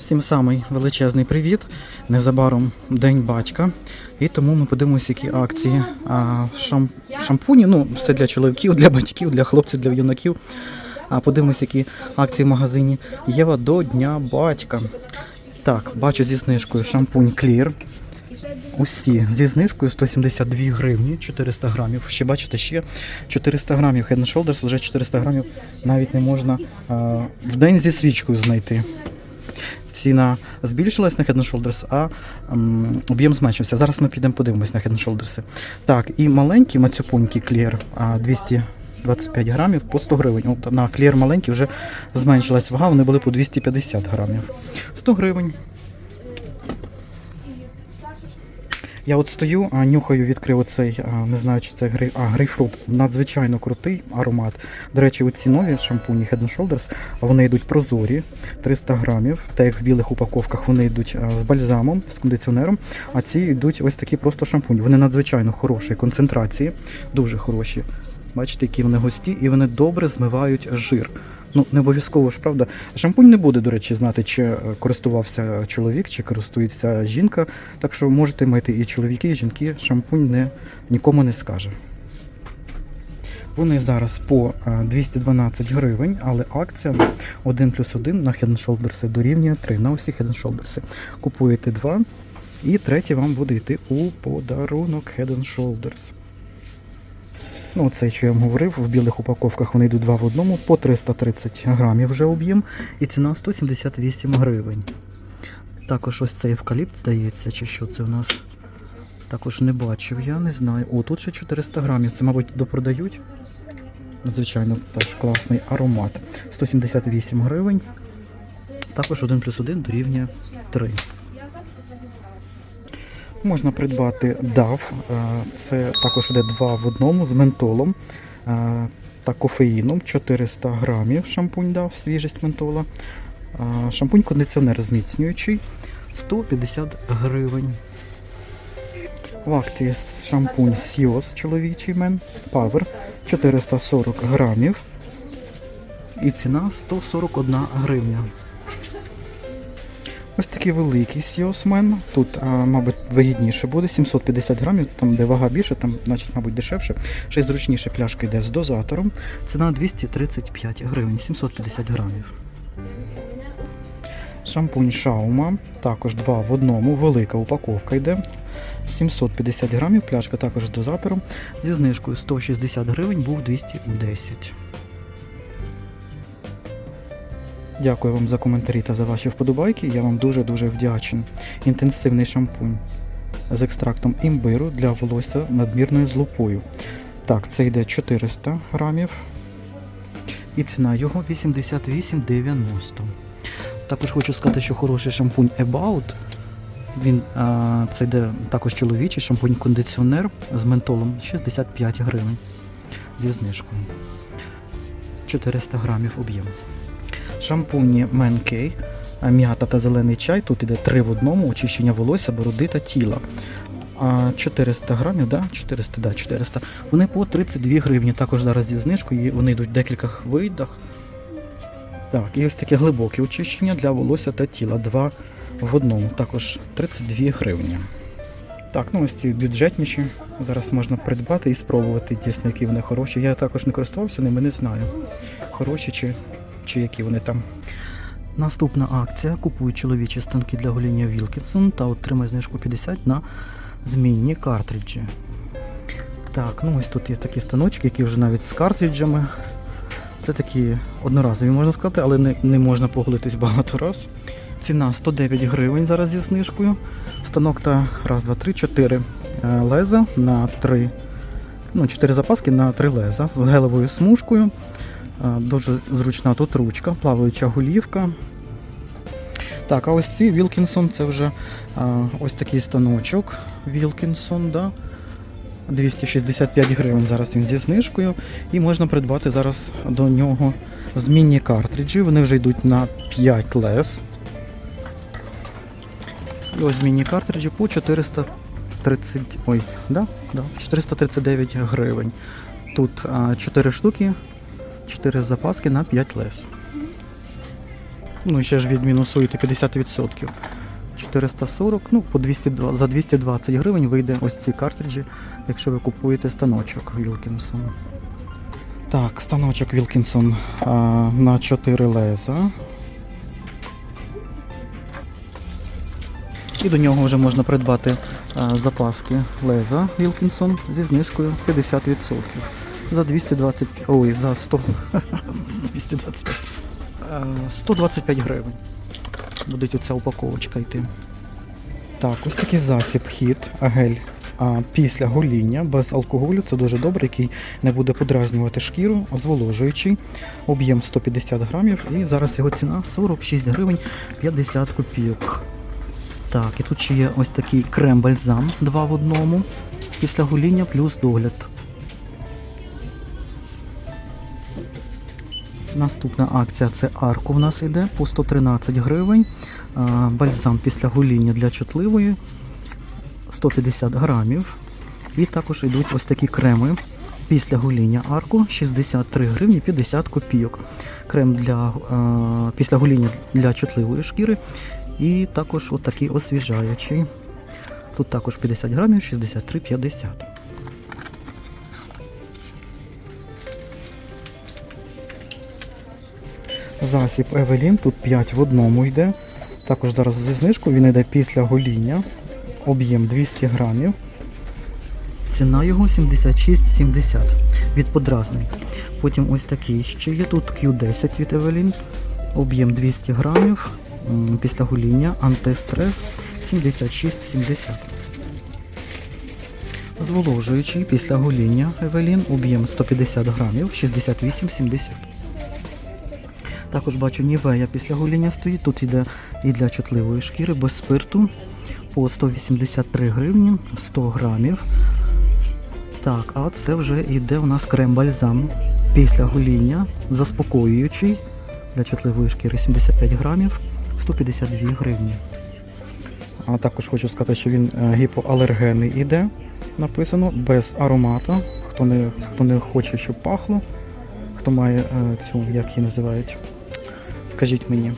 Всім самий величезний привіт. Незабаром День батька. І тому ми подивимося, які акції. А, шам, шампуні, ну, все для чоловіків, для батьків, для хлопців, для юнаків. А подивимося, які акції в магазині Єва до Дня батька. Так, бачу зі знижкою шампунь Clear. Усі зі знижкою 172 гривні, 400 грамів. Ще бачите, ще 400 грамів Head Shoulders, вже 400 грамів навіть не можна а, в день зі свічкою знайти. Ціна збільшилась на Head and Shoulders, а об'єм зменшився. Зараз ми підемо подивимось на Head and Shoulders. Так, і маленькі мацюпуньки Clear а, 225 грамів по 100 гривень. От на Clear маленькі вже зменшилась вага, вони були по 250 грамів. 100 гривень. Я от стою, нюхаю, відкрив оцей, не знаю, чи це грей, а, грейпфрут. Надзвичайно крутий аромат. До речі, оці нові шампуні Head Shoulders, вони йдуть прозорі, 300 грамів. Та як в білих упаковках вони йдуть з бальзамом, з кондиціонером. А ці йдуть ось такі просто шампуні. Вони надзвичайно хороші концентрації, дуже хороші. Бачите, які вони густі, і вони добре змивають жир. Ну, не обов'язково ж, правда. Шампунь не буде, до речі, знати, чи е, користувався чоловік, чи користується жінка. Так що можете мити і чоловіки, і жінки. Шампунь не, нікому не скаже. Вони зараз по е, 212 гривень, але акція 1 плюс 1 на Head Shoulders дорівнює 3 на усі Head Shoulders. Купуєте два, і третій вам буде йти у подарунок Head Shoulders. Ну, це, що я вам говорив, в білих упаковках вони йдуть два в одному по 330 грамів вже об'єм, і ціна 178 гривень. Також ось цей евкаліпт, здається, чи що це у нас. Також не бачив, я не знаю. О, тут ще 400 грамів. Це, мабуть, допродають. Надзвичайно теж класний аромат. 178 гривень. Також 1 плюс 1 дорівнює 3. Можна придбати DAV. е, Це також йде 2 в одному з ментолом е, та кофеїном. 400 грамів шампунь DAV, свіжість ментола. Е, Шампунь-кондиціонер зміцнюючий 150 гривень. В акції шампунь Сіос чоловічий мен Power 440 грамів. І ціна 141 гривня. Ось такий великий Сіосмен. Тут, а, мабуть, вигідніше буде 750 грамів, там де вага більше, там, значить, мабуть, дешевше. Ще й зручніше пляшка йде з дозатором. Ціна 235 гривень, 750 грамів. Шампунь Шаума, також два в одному, велика упаковка йде. 750 грамів, пляшка також з дозатором. Зі знижкою 160 гривень, був 210. Дякую вам за коментарі та за ваші вподобайки. Я вам дуже-дуже вдячний. Інтенсивний шампунь з екстрактом імбиру для волосся надмірною злупою. Так, це йде 400 грамів. І ціна його 88,90. Також хочу сказати, що хороший шампунь About. Він а, це йде також чоловічий шампунь-кондиціонер з ментолом 65 гривень зі знижкою. 400 грамів об'єм. Шампуні Менкей, м'ята та зелений чай. Тут іде 3 в одному, очищення волосся, бороди та тіла. 400 грамів, да? 400, да, 400. Вони по 32 гривні. Також зараз зі знижкою. Вони йдуть в декількох видах. Так, і ось таке глибоке очищення для волосся та тіла. Два в одному. Також 32 гривні. Так, ну ось ці бюджетніші. Зараз можна придбати і спробувати дійсно, які вони хороші. Я також не користувався ними, не знаю. Хороші чи, чи які вони там. Наступна акція. Купуй чоловічі станки для гоління Wilkinson та отримай знижку 50 на змінні картриджі. Так, ну ось тут є такі станочки, які вже навіть з картриджами. Це такі одноразові, можна сказати, але не, не можна поголитись багато раз. Ціна 109 гривень зараз зі знижкою. Станок та раз, два, три, чотири е, леза на три. Ну, чотири запаски на три леза з гелевою смужкою. Е, Дуже зручна тут ручка, плаваюча голівка. Так, а ось ці Wilkinson це вже е, ось такий станочок. Wilkinson, да? 265 гривень зараз він зі знижкою. І можна придбати зараз до нього змінні картриджі. Вони вже йдуть на 5 лез. І ось змінні картриджі по 430, ой, да? Да, 439 гривень. Тут а, 4 штуки, 4 запаски на 5 лез. Ну і ще ж відмінусуєте 50%. 440, ну по 202, за 220 гривень вийде ось ці картриджі, якщо ви купуєте станочок Wilkinson. Так, станочок Wilkinson а, на 4 леза. І до нього вже можна придбати а, запаски леза Wilkinson зі знижкою 50%. За 220, ой, за 100, 225, е, 125 гривень. Буде оця упаковочка йти. Так, ось такий засіб хід, гель а, після гоління без алкоголю. Це дуже добре, який не буде подразнювати шкіру, зволожуючий, об'єм 150 грамів. І зараз його ціна 46 гривень 50 копійок. Так, і тут ще є ось такий крем-бальзам 2 в одному. Після гоління плюс догляд. Наступна акція це арку в нас іде по 113 гривень. Бальзам після гоління для чутливої 150 грамів. І також йдуть ось такі креми після гоління арку 63 гривні 50 копійок. Крем для, після гоління для чутливої шкіри. І також отакий освіжаючий. Тут також 50 грамів 63,50. Засіб Евелін, тут 5 в одному йде. Також зараз зі знижкою він йде після гоління. Об'єм 200 грамів. Ціна його 76,70 від подразнень. Потім ось такий ще є. Тут Q10 від Евелін. Об'єм 200 грамів. Після гоління антистрес 76,70. Зволожуючий після гоління Евелін. Об'єм 150 грамів 68,70. Також бачу нівея після гоління стоїть. Тут йде і для чутливої шкіри без спирту по 183 гривні 100 грамів. Так, а це вже йде у нас крем-бальзам після гоління, заспокоюючий для чутливої шкіри 75 грамів 152 гривні. А також хочу сказати, що він е, гіпоалергенний іде, написано, без аромату. Хто не, хто не хоче, щоб пахло, хто має е, цю, як її називають, скажіть мені.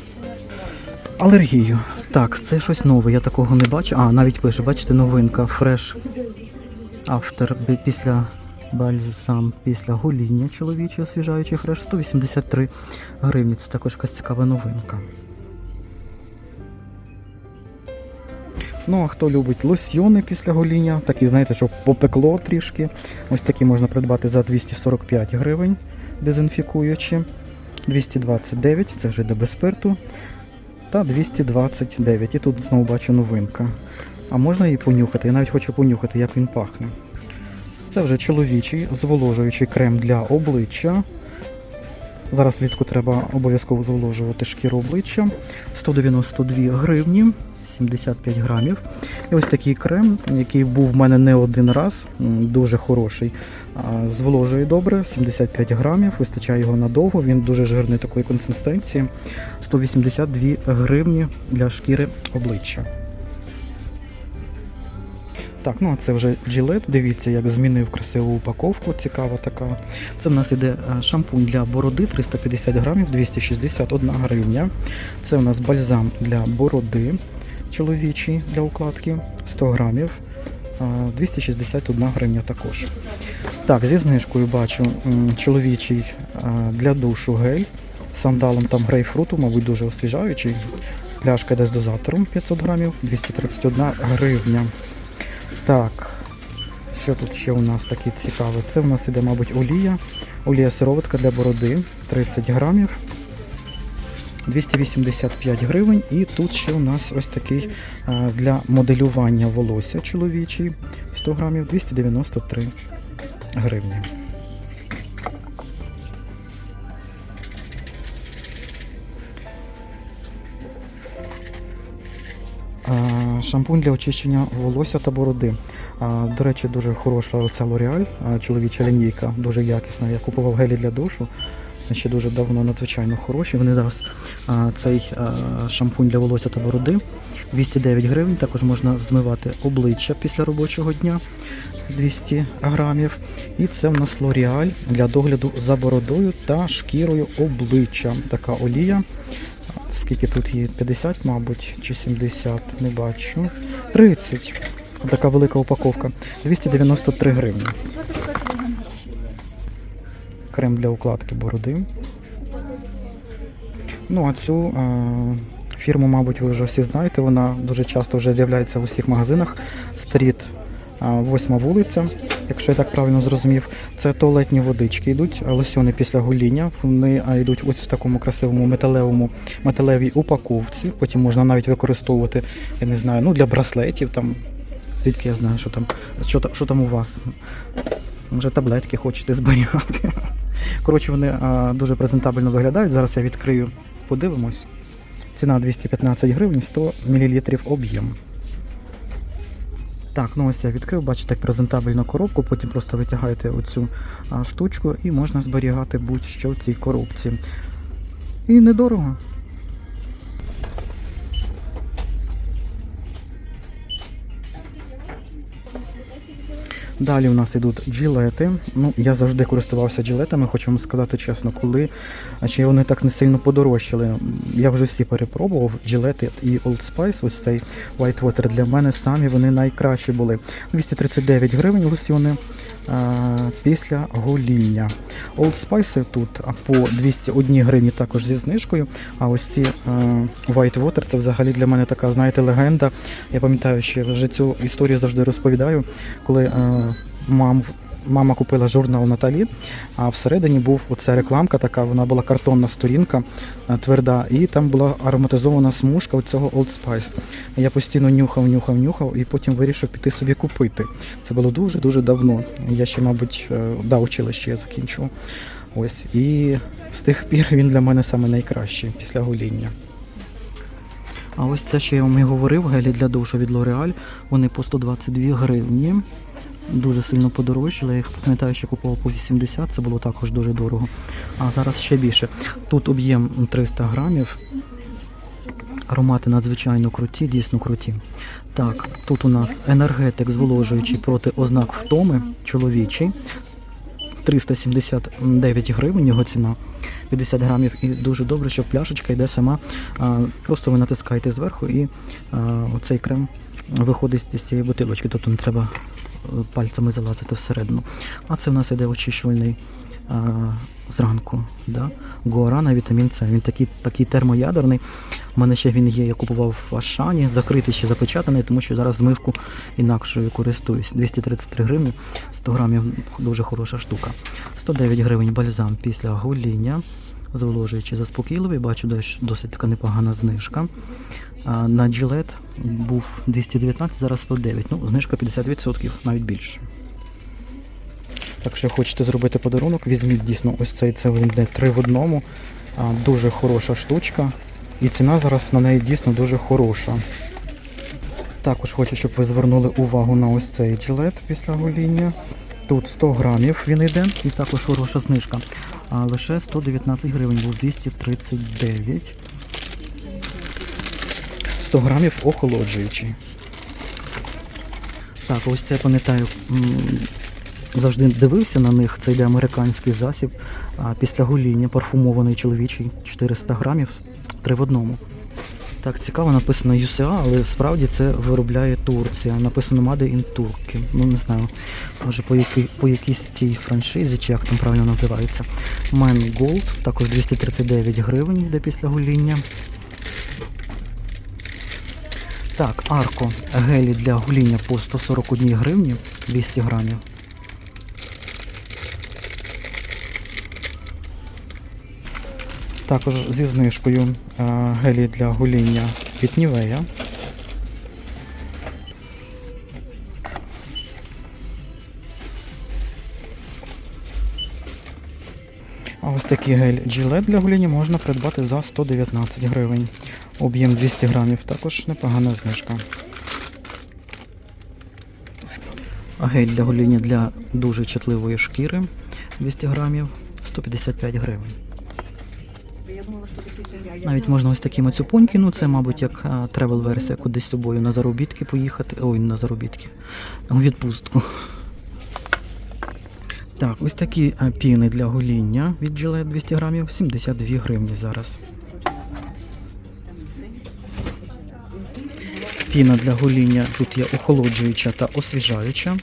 Алергію. Так, це щось нове, я такого не бачу. А, навіть пише, бачите, новинка Fresh After після бальзам після гоління чоловічий освіжаючий фреш 183 гривні. Це також якась цікава новинка. Ну, а хто любить лосьйони після гоління, такі, знаєте, щоб попекло трішки. Ось такі можна придбати за 245 гривень, дезінфікуючі. 229, це вже йде без. Та 229. І тут знову бачу новинка. А можна її понюхати? Я навіть хочу понюхати, як він пахне. Це вже чоловічий зволожуючий крем для обличчя. Зараз влітку треба обов'язково зволожувати шкіру обличчя. 192 гривні, 75 грамів. І ось такий крем, який був в мене не один раз, дуже хороший. Зволожує добре, 75 грамів, вистачає його надовго, він дуже жирний такої консистенції. 182 гривні для шкіри обличчя. Так, ну а це вже Gillette. Дивіться, як змінив красиву упаковку. Цікава така. Це в нас іде е, шампунь для бороди 350 грамів, 261 гривня. Це у нас бальзам для бороди чоловічий для укладки 100 грамів. 261 гривня також. Так, зі знижкою бачу чоловічий для душу гель. Сандалом там грейпфруту, мабуть, дуже освіжаючий. Пляшка з дозатором 500 грамів, 231 гривня. Так, що тут ще у нас таке цікаве? Це у нас іде, мабуть, олія. Олія сироватка для бороди 30 грамів. 285 гривень. І тут ще у нас ось такий а, для моделювання волосся чоловічий 100 грамів 293 гривні. Шампунь для очищення волосся та бороди. До речі, дуже хороша оця L'Oreal, чоловіча лінійка, дуже якісна. Я купував гелі для душу. Ще дуже давно надзвичайно хороші. Вони зараз а, цей а, шампунь для волосся та бороди 209 гривень. Також можна змивати обличчя після робочого дня 200 грамів. І це в нас L'Oreal для догляду за бородою та шкірою обличчя. Така олія скільки тут є? 50, мабуть, чи 70, не бачу. 30. Така велика упаковка. 293 гривні. Крем для укладки бороди. Ну, а цю е, фірму, мабуть, ви вже всі знаєте. Вона дуже часто вже з'являється в усіх магазинах. Стріт, е, восьма вулиця, якщо я так правильно зрозумів. Це туалетні водички йдуть, лосьони після гоління. Вони йдуть ось в такому красивому металевому металевій упаковці. Потім можна навіть використовувати, я не знаю, ну для браслетів там. Звідки я знаю, що там, що, що там у вас? Може, таблетки хочете зберігати. Коротше, вони а, дуже презентабельно виглядають. Зараз я відкрию, подивимось. Ціна 215 гривень, 100 мл об'єм. Так, ну ось я відкрив, бачите, презентабельну коробку, потім просто витягаєте оцю штучку і можна зберігати будь-що в цій коробці. І недорого. Далі у нас йдуть джилети. Ну, я завжди користувався джилетами, хочу вам сказати чесно, коли чи вони так не сильно подорожчали. Я вже всі перепробував. Джилети і Old Spice, ось цей White Water для мене самі вони найкращі були. 239 гривень ось а, після гоління. Old Spice тут по 201 гривні також зі знижкою. А ось ці а, White Water це взагалі для мене така, знаєте, легенда. Я пам'ятаю, що я вже цю історію завжди розповідаю, коли а, мам. Мама купила журнал Наталі, а всередині був оця рекламка така, вона була картонна сторінка тверда, і там була ароматизована смужка цього Old Spice. Я постійно нюхав, нюхав, нюхав, і потім вирішив піти собі купити. Це було дуже-дуже давно. Я ще, мабуть, е, да, училище я закінчував. Ось. І з тих пір він для мене саме найкращий після гоління. А ось це, що я вам і говорив, гелі для душу від L'Oreal, вони по 122 гривні. Дуже сильно подорожчали. Я пам'ятаю, що купував по 80, це було також дуже дорого. А зараз ще більше. Тут об'єм 300 грамів. Аромати надзвичайно круті, дійсно круті. Так, тут у нас енергетик зволожуючий проти ознак втоми, чоловічий. 379 гривень його ціна. 50 грамів і дуже добре, що пляшечка йде сама. Просто ви натискаєте зверху і оцей крем виходить з цієї бутилочки, тобто не треба пальцями залазити всередину. А це в нас іде очищувальний а, зранку. Да? Гуарана, вітамін С. Він такий, такий термоядерний. У мене ще він є, я купував в Ашані, закритий ще запечатаний, тому що зараз змивку інакшою користуюсь. 233 гривні, 100 грамів дуже хороша штука. 109 гривень бальзам після гоління. Зволожуючи заспокійливий, бачу досить така непогана знижка. На джилет був 219, зараз 109. Ну, знижка 50%, навіть більше. Так що хочете зробити подарунок, візьміть дійсно ось цей це йде 3 в одному. Дуже хороша штучка. І ціна зараз на неї дійсно дуже хороша. Також хочу, щоб ви звернули увагу на ось цей джилет після гоління. Тут 100 грамів він йде і також хороша знижка. А лише 119 гривень, був 239. 100 грамів охолоджуючий. Так, ось це пам'ятаю. Завжди дивився на них. Це йде американський засіб. Після гоління парфумований чоловічий 400 грамів, 3 в одному. Так, цікаво, написано UCA, але справді це виробляє Турція. Написано Made in Turkey. Ну не знаю, може по, якій, по якійсь цій франшизі, чи як там правильно називається. Man Gold, також 239 гривень йде після гоління. Так, Арко гелі для гоління по 141 гривні 200 грамів. Також зі знижкою е, гелі для гоління від Нівея. А ось такий гель Gillette для гоління можна придбати за 119 гривень. Об'єм 200 грамів, також непогана знижка. А гель для гоління для дуже чутливої шкіри 200 грамів 155 гривень. Навіть можна ось такі мацюпоньки, ну це, мабуть, як тревел-версія кудись з собою на заробітки поїхати. Ой, на заробітки, у відпустку. Так, ось такі піни для гоління від Gillette 200 грамів, 72 гривні зараз. Піна для гоління тут є охолоджуюча та освіжаюча.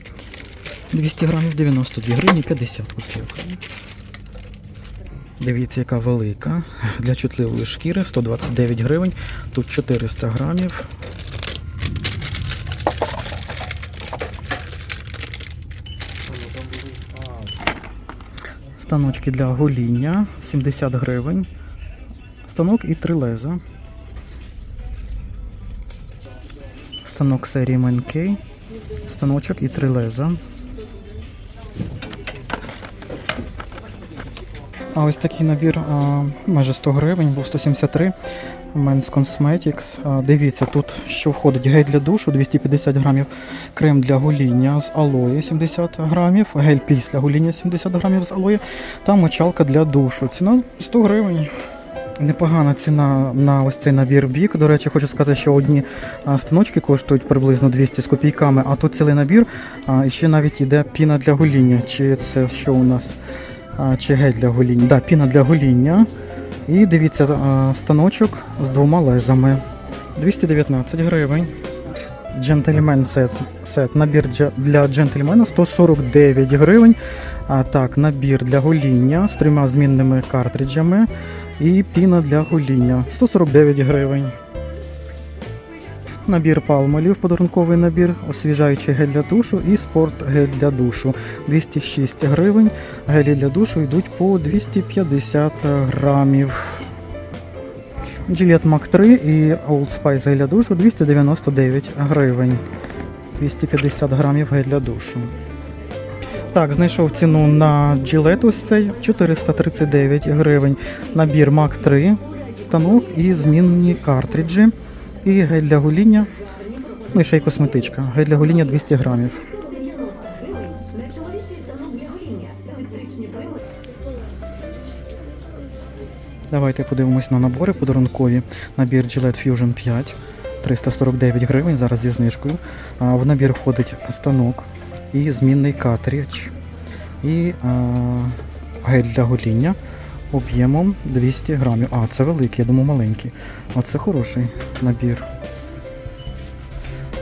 200 грамів 92 гривні 50 копійок. Дивіться, яка велика. Для чутливої шкіри 129 гривень. Тут 400 грамів. Станочки для гоління 70 гривень. Станок і три леза. Станок серії Манкей. Станочок і три леза. А ось такий набір а, майже 100 гривень, був 173. Men's Cosmetics. А, дивіться, тут що входить гель для душу 250 грамів, крем для гоління з алої 70 грамів, гель після гоління 70 грамів з алої та мочалка для душу. Ціна 100 гривень. Непогана ціна на ось цей набір бік. До речі, хочу сказати, що одні станочки коштують приблизно 200 з копійками, а тут цілий набір. А, ще навіть йде піна для гоління. Чи це що у нас? Чи для гоління? Да, піна для гоління. І дивіться, станочок з двома лезами. 219 гривень. Джентльмен сет, сет. Набір для джентльмена 149 гривень. А так, набір для гоління з трьома змінними картриджами. І піна для гоління 149 гривень. Набір палмолів, подарунковий набір, освіжаючий гель для душу і спорт гель для душу. 206 гривень. Гелі для душу йдуть по 250 грамів. Gillette Mac 3 і Old Spice гель для душу 299 гривень. 250 грамів гель для душу. Так, знайшов ціну на Gillette ось цей 439 гривень. Набір Mac 3, станок і змінні картриджі. І гель для гоління. Ну і ще й косметичка. Гель для гоління 200 грамів. Давайте подивимось на набори подарункові. Набір Gillette Fusion 5. 349 гривень, зараз зі знижкою. В набір входить станок і змінний картридж. І а, гель для гоління об'ємом 200 грамів. А, це великий, я думаю, маленький. А це хороший набір.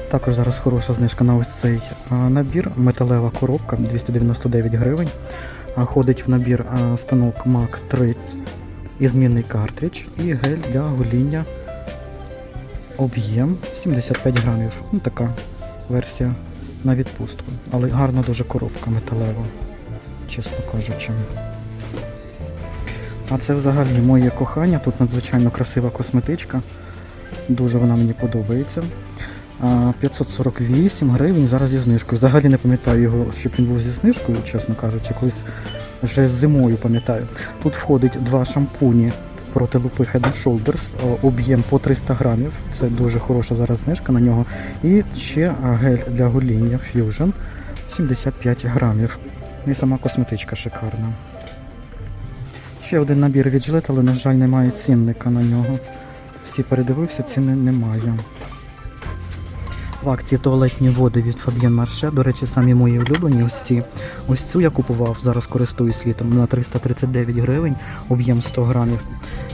Також зараз хороша знижка на ось цей набір. Металева коробка 299 гривень. Ходить в набір станок Mac 3 і змінний картридж, і гель для гоління. Об'єм 75 грамів. Ну, така версія на відпустку. Але гарна дуже коробка металева, чесно кажучи. А це взагалі моє кохання. Тут надзвичайно красива косметичка. Дуже вона мені подобається. 548 гривень зараз зі знижкою. Взагалі не пам'ятаю його, щоб він був зі знижкою, чесно кажучи, колись вже зимою пам'ятаю. Тут входить два шампуні проти лупи Head Shoulders, об'єм по 300 грамів. Це дуже хороша зараз знижка на нього. І ще гель для гоління Fusion 75 грамів. І сама косметичка шикарна. Ще один набір від Gillette, але, на жаль, немає цінника на нього. Всі передивився, ціни немає. В акції туалетні води від Fabienne Marche. До речі, самі мої улюблені. Ось ці. Ось цю я купував, зараз користуюсь літом на 339 гривень, об'єм 100 грамів.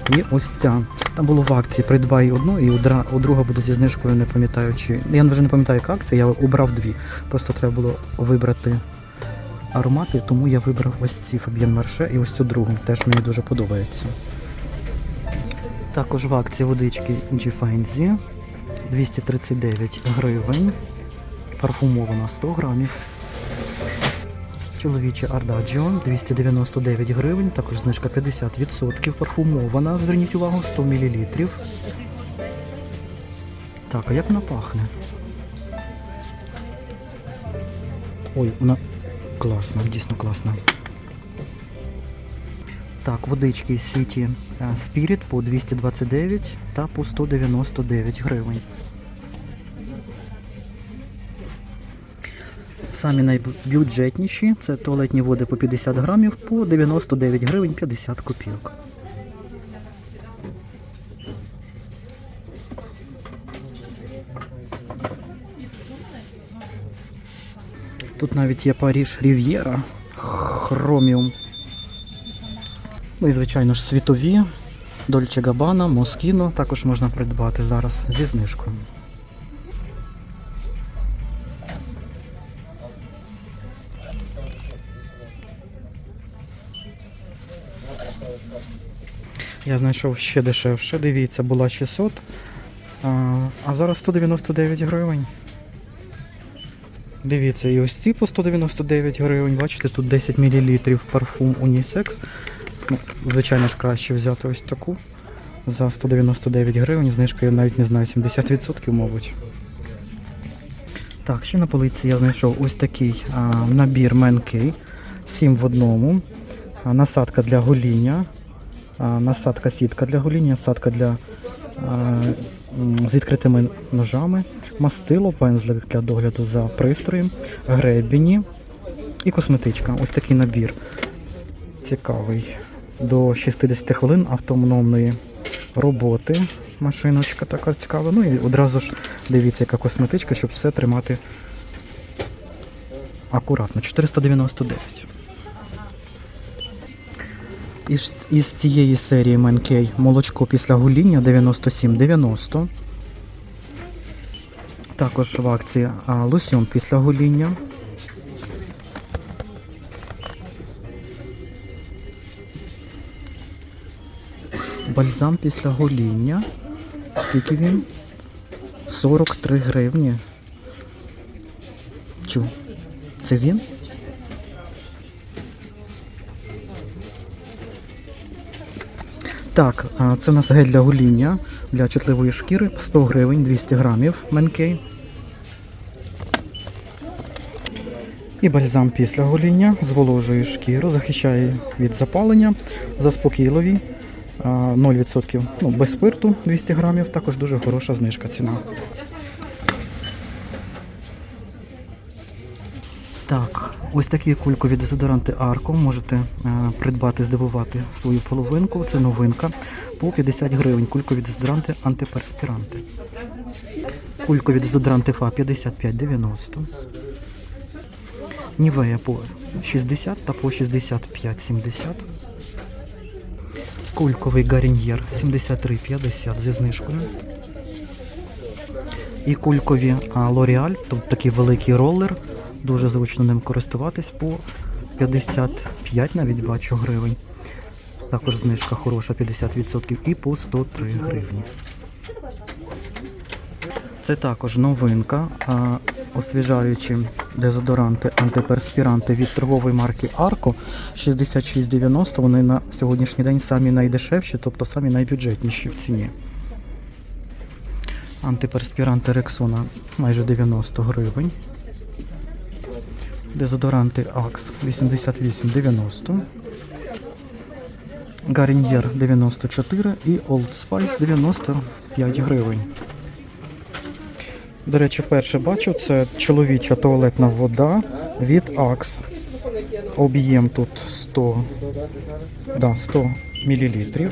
І ось ця. Там було в акції придбай одну і у друга буде зі знижкою, не пам'ятаю чи. Я вже не пам'ятаю, яка акція, я обрав дві. Просто треба було вибрати аромати, тому я вибрав ось ці Fabienne Marche і ось цю другу. Теж мені дуже подобається. Також в акції водички G-Fancy 239 гривень. Парфумована 100 грамів. Чоловіче Ardagio 299 гривень, також знижка 50%. Парфумована, зверніть увагу, 100 мл. Так, а як вона пахне? Ой, вона класна, дійсно класно. Так, водички City е, Spirit по 229 та по 199 гривень. Самі найбюджетніші це туалетні води по 50 грамів по 99 гривень 50 копійок. Навіть є Паріж Рів'єра, Хроміум. Ну і, звичайно ж, світові, Дольче Габана, Москіно також можна придбати зараз зі знижкою. Я знайшов ще дешевше, дивіться, була 600, а зараз 199 гривень. Дивіться, і ось ці по 199 гривень. Бачите, тут 10 мл парфум унісекс. Ну, звичайно ж, краще взяти ось таку. За 199 гривень. Знижка, я навіть не знаю, 70%, мабуть. Так, ще на полиці я знайшов ось такий а, набір Менкей. 7 в одному. А, насадка для гоління. А, насадка сітка для гоління, насадка для а, з відкритими ножами, мастило, пензлик для догляду за пристроєм, гребені і косметичка. Ось такий набір. Цікавий. До 60 хвилин автономної роботи. Машиночка така цікава. Ну і одразу ж дивіться, яка косметичка, щоб все тримати акуратно. 499. Із, із цієї серії Менкей молочко після гоління 97,90. Також в акції лосьон після гоління. Бальзам після гоління. Скільки він? 43 гривні. Чу? Це він? Так, це у нас гель для гоління для чутливої шкіри 100 гривень 200 грамів Менкей. І бальзам після гоління зволожує шкіру, захищає від запалення, заспокійливий, 0% ну, без спирту 200 грамів, також дуже хороша знижка ціна. Так, ось такі кулькові дезодоранти Арко можете е, придбати, здивувати свою половинку. Це новинка. По 50 гривень. Кулькові дезодоранти антиперспіранти. Кулькові дезодоранти ФА 55,90. Нівея по 60 та по 65,70. Кульковий гаріньєр 73,50 зі знижкою. І кулькові L'Oreal, тут такий великий ролер. Дуже зручно ним користуватись по 55 навіть бачу гривень. Також знижка хороша 50% і по 103 гривні. Це також новинка. А, освіжаючі дезодоранти, антиперспіранти від торгової марки Arco 66,90. Вони на сьогоднішній день самі найдешевші, тобто самі найбюджетніші в ціні. Антиперспіранти Rexona майже 90 гривень. Дезодоранти Axe 88,90. Гарньєр 94 і Old Spice 95 гривень. До речі, вперше бачу, це чоловіча туалетна вода від Axe. Об'єм тут 100, да, 100 мл.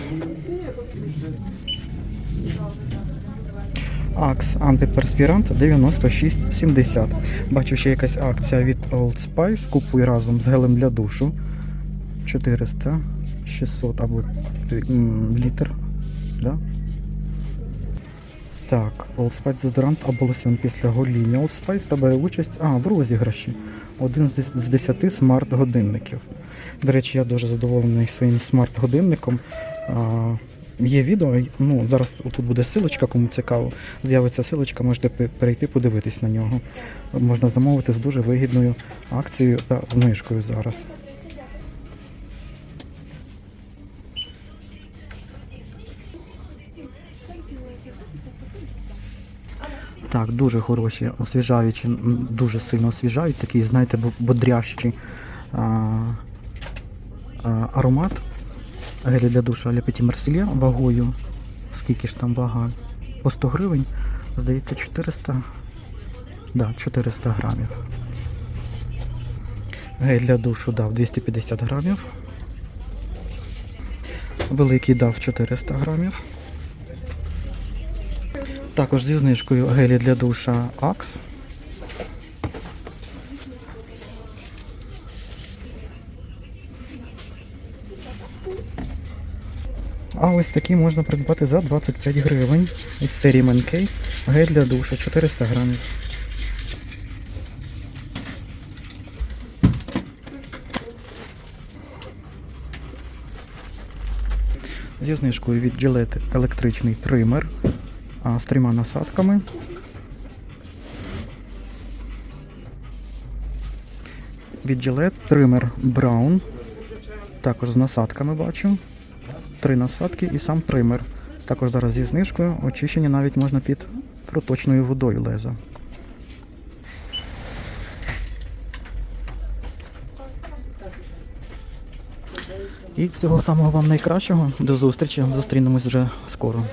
Акс антиперспірант 96,70. Бачу ще якась акція від Old Spice. Купуй разом з гелем для душу. 400, 600 або літр. Да? Так, Old Spice дезодорант або лосьон після гоління. Old Spice та бере участь а, в розіграші. Один з 10 смарт-годинників. До речі, я дуже задоволений своїм смарт-годинником. Є відео, ну зараз тут буде силочка, кому цікаво. З'явиться силочка, можете перейти подивитись на нього. Можна замовити з дуже вигідною акцією та знижкою зараз. Так, дуже хороші, освіжаючі, дуже сильно освіжають, такий, знаєте, бодрящий а, а, аромат. Гелі для душа Le Petit Marseille вагою. Скільки ж там вага? По 100 гривень. Здається, 400. Да, 400 грамів. Гель для душу дав 250 грамів. Великий дав 400 грамів. Також зі знижкою гелі для душа Axe. А ось такі можна придбати за 25 гривень із серії Манкей. Гель для душу 400 грамів. Зі знижкою від Gillette електричний тример з трьома насадками. Від Gillette тример Brown. Також з насадками бачу. Три насадки і сам тример. Також зараз зі знижкою очищення навіть можна під проточною водою леза. І всього самого вам найкращого. До зустрічі. Зустрінемось вже скоро.